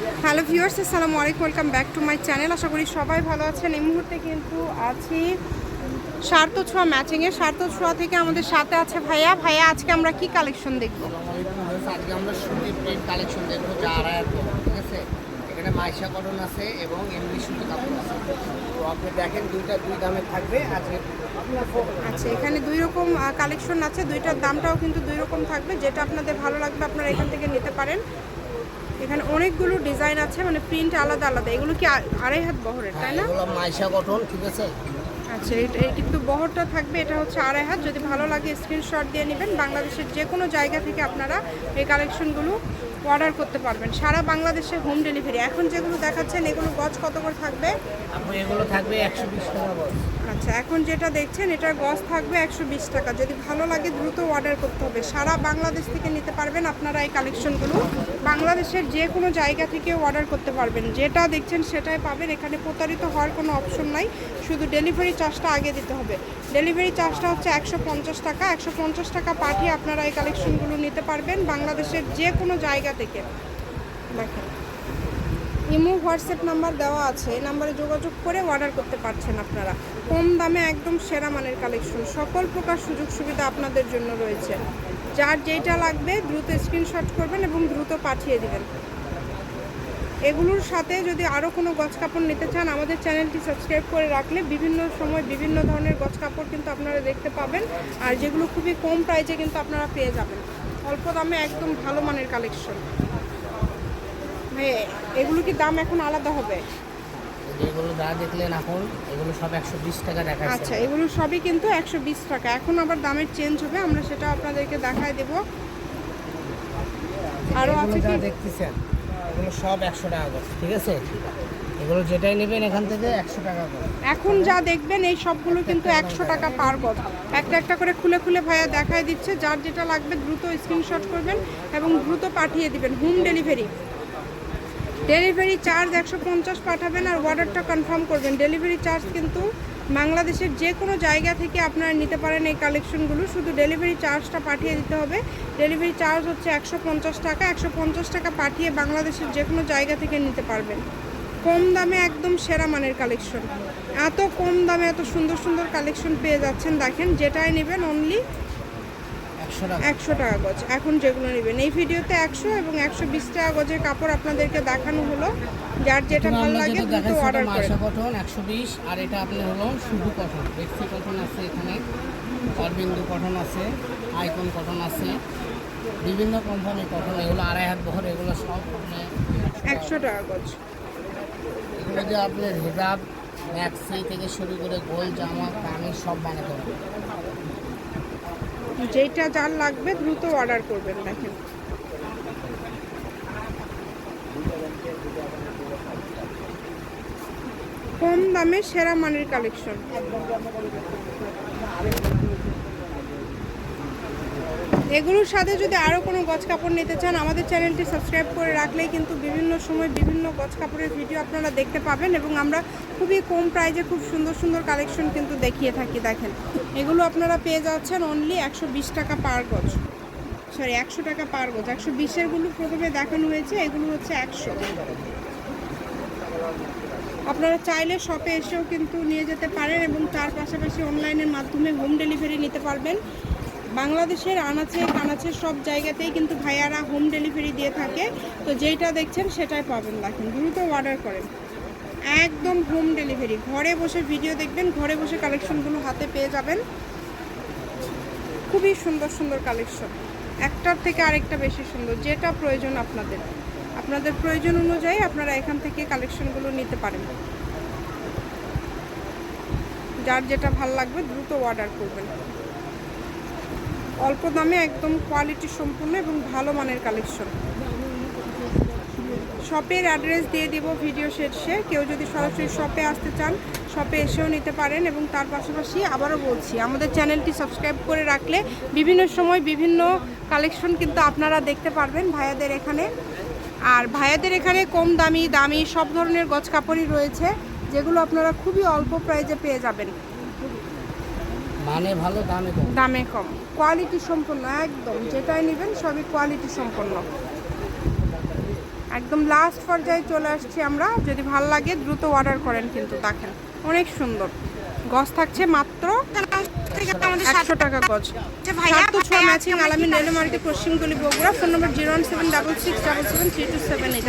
Hello viewers আসসালামু আলাইকুম welcome back to my channel. আশা করি সবাই ভালো আছেন। এই মুহূর্তে কিন্তু আছি সার্থ ছোঁয়া ম্যাচিংয়ে। সার্থ ছোঁয়া থেকে আমাদের সাথে আছে ভাইয়া। ভাইয়া আজকে আমরা কি কালেকশন দেখব? আজকে আমরা সুতির প্রিন্ট কালেকশন দেখব যা আড়াই ঠিক আছে? এখানে মাইশা কটন আছে এবং এমনি সুতি কাপড় আছে। তো আপনি দেখেন দুইটা দুই দামে থাকবে। আজকে আচ্ছা এখানে দুই রকম কালেকশন আছে। দুইটার দামটাও কিন্তু দুই রকম থাকবে। যেটা আপনাদের ভালো লাগবে আপনারা এখান থেকে নিতে পারেন। এখানে অনেকগুলো ডিজাইন আছে মানে প্রিন্ট আলাদা আলাদা। এগুলো কি আড়াই হাত বহরের, তাই না? মাইশা গঠন ঠিক আছে? আচ্ছা এটা এই কিন্তু বহরটা থাকবে এটা হচ্ছে আড়াই হাত। যদি ভালো লাগে স্ক্রিনশট দিয়ে নেবেন। বাংলাদেশের যে কোনো জায়গা থেকে আপনারা এই কালেকশনগুলো অর্ডার করতে পারবেন। সারা বাংলাদেশে হোম ডেলিভারি এখন যেগুলো দেখাচ্ছেন এগুলো গজ কত করে থাকবে? এগুলো থাকবে একশো বিশ টাকা আচ্ছা এখন যেটা দেখছেন এটার গজ থাকবে একশো বিশ টাকা। যদি ভালো লাগে দ্রুত অর্ডার করতে হবে। সারা বাংলাদেশ থেকে নিতে পারবেন আপনারা এই কালেকশনগুলো বাংলাদেশের যে কোনো জায়গা থেকে অর্ডার করতে পারবেন। যেটা দেখছেন সেটাই পাবেন। এখানে প্রতারিত হওয়ার কোনো অপশন নাই। শুধু ডেলিভারি চার্জটা আগে দিতে হবে। ডেলিভারি চার্জটা হচ্ছে একশো পঞ্চাশ টাকা। একশো পঞ্চাশ টাকা পাঠিয়ে আপনারা এই কালেকশনগুলো নিতে পারবেন বাংলাদেশের যে কোনো জায়গা থেকে। দেখেন। ইমো হোয়াটসঅ্যাপ নাম্বার দেওয়া আছে। এই নাম্বারে যোগাযোগ করে অর্ডার করতে পারছেন আপনারা। কম দামে একদম সেরা মানের কালেকশন সকল প্রকার সুযোগ সুবিধা আপনাদের জন্য রয়েছে। যার যেটা লাগবে দ্রুত স্ক্রিনশট করবেন এবং দ্রুত পাঠিয়ে দিবেন। এগুলোর সাথে যদি আরও কোনো গছ কাপড় নিতে চান আমাদের চ্যানেলটি সাবস্ক্রাইব করে রাখলে বিভিন্ন সময় বিভিন্ন ধরনের গছ কাপড় কিন্তু আপনারা দেখতে পাবেন। আর যেগুলো খুবই কম প্রাইসে কিন্তু আপনারা পেয়ে যাবেন। অল্প দামে একদম ভালো মানের কালেকশন হ্যাঁ এগুলো কি দাম এখন আলাদা হবে? এগুলো যা দেখলেন এখন এগুলো সব একশো বিশ টাকা আচ্ছা এগুলো সবই কিন্তু একশো বিশ টাকা। এখন আবার দামের চেঞ্জ হবে আমরা সেটা আপনাদেরকে দেখায় দেব। আরও আছে যা কি? দেখতেছেন এগুলো সব একশো টাকা করে, ঠিক আছে? এগুলো যেটাই নেবেন এখান থেকে একশো টাকা করে। এখন যা দেখবেন, এই সবগুলো কিন্তু একশো টাকা পার গজ একটা একটা করে খুলে খুলে ভাইয়া দেখায় দিচ্ছে, যার যেটা লাগবে দ্রুত স্ক্রিনশট করবেন এবং দ্রুত পাঠিয়ে দিবেন হোম ডেলিভারি ডেলিভারি চার্জ একশো পঞ্চাশ পাঠাবেন আর অর্ডারটা কনফার্ম করবেন। ডেলিভারি চার্জ কিন্তু বাংলাদেশের যে কোনো জায়গা থেকে আপনারা নিতে পারেন এই কালেকশনগুলো। শুধু ডেলিভারি চার্জটা পাঠিয়ে দিতে হবে। ডেলিভারি চার্জ হচ্ছে একশো পঞ্চাশ টাকা। একশো পঞ্চাশ টাকা পাঠিয়ে বাংলাদেশের যে কোনো জায়গা থেকে নিতে পারবেন। কম দামে একদম সেরা মানের কালেকশন। এত কম দামে এত সুন্দর সুন্দর কালেকশন পেয়ে যাচ্ছেন, দেখেন, যেটাই নেবেন অনলি একশো টাকা। একশো টাকা গজ। এখন যেগুলো নেবেন। এই ভিডিওতে একশো এবং একশো বিশ টাকা গজের কাপড় আপনাদেরকে দেখানো হলো। যার যেটা ভালো লাগে দ্রুত অর্ডার করেন কটন একশো বিশ আর এটা আপনার হলো শুধু কটন। বেক্সি কটন আছে এখানে অরবিন্দু কটন আছে আইকন কটন আছে বিভিন্ন কোম্পানির কটন এগুলো আড়াই হাত বহর এগুলো সব আপনি একশো টাকা গজ। এগুলো যে আপনার হিজাব ম্যাক্সি থেকে শুরু করে গোল জামা কামিজ সব বানাতে হবে যেটা যার লাগবে দ্রুত অর্ডার করবেন দেখেন। কম দামে সেরা মানের কালেকশন এগুলোর সাথে যদি আরও কোনো গছ কাপড় নিতে চান, আমাদের চ্যানেলটি সাবস্ক্রাইব করে রাখলেই কিন্তু বিভিন্ন সময় বিভিন্ন গছ কাপড়ের ভিডিও আপনারা দেখতে পাবেন এবং আমরা খুবই কম প্রাইজে খুব সুন্দর সুন্দর কালেকশন কিন্তু দেখিয়ে থাকি। দেখেন, এগুলো আপনারা পেয়ে যাচ্ছেন অনলি একশো বিশ টাকা পার গজ। সরি একশো টাকা পার গজ। একশো বিশেরগুলো প্রথমে দেখানো হয়েছে, এগুলো হচ্ছে একশো। আপনারা চাইলে শপে এসেও কিন্তু নিয়ে যেতে পারেন এবং তার পাশাপাশি অনলাইনের মাধ্যমে হোম ডেলিভারি নিতে পারবেন। বাংলাদেশের আনাচে কানাচে সব জায়গাতেই কিন্তু ভাইয়ারা হোম ডেলিভারি দিয়ে থাকে। তো যেইটা দেখছেন সেটাই পাবেন দেখেন, দ্রুত অর্ডার করেন। একদম হোম ডেলিভারি ঘরে বসে ভিডিও দেখবেন, ঘরে বসে কালেকশনগুলো হাতে পেয়ে যাবেন। খুবই সুন্দর সুন্দর কালেকশন একটার থেকে আরেকটা বেশি সুন্দর, যেটা প্রয়োজন আপনাদের। আপনাদের প্রয়োজন অনুযায়ী আপনারা এখান থেকে কালেকশনগুলো নিতে পারেন। যার যেটা ভালো লাগবে দ্রুত অর্ডার করবেন। অল্প দামে একদম কোয়ালিটি সম্পূর্ণ এবং ভালো মানের কালেকশন শপের অ্যাড্রেস দিয়ে দিব ভিডিও শেষে। কেউ যদি সরাসরি শপে আসতে চান শপে এসেও নিতে পারেন এবং তার পাশাপাশি আবারও বলছি, আমাদের চ্যানেলটি সাবস্ক্রাইব করে রাখলে বিভিন্ন সময় বিভিন্ন কালেকশন কিন্তু আপনারা দেখতে পারবেন ভাইয়াদের এখানে। আর ভাইয়াদের এখানে কম দামি দামি সব ধরনের গছ কাপড়ই রয়েছে, যেগুলো আপনারা খুবই অল্প প্রাইজে পেয়ে যাবেন। মানে ভালো দামে কম। দামে কম। কোয়ালিটি সম্পন্ন একদম। যেটাই নেবেন সবই কোয়ালিটি সম্পন্ন। একদম লাস্ট পর্যায়ে চলে আসছি আমরা। যদি ভালো লাগে দ্রুত অর্ডার করেন কিন্তু দেখেন। অনেক সুন্দর। গজ থাকছে মাত্র একশো টাকা গজ সাত তো ছোঁয়া matching Alamin railway market পশ্চিমগুলি Bogura. Phone number zero one seven double six double seven three two seven eight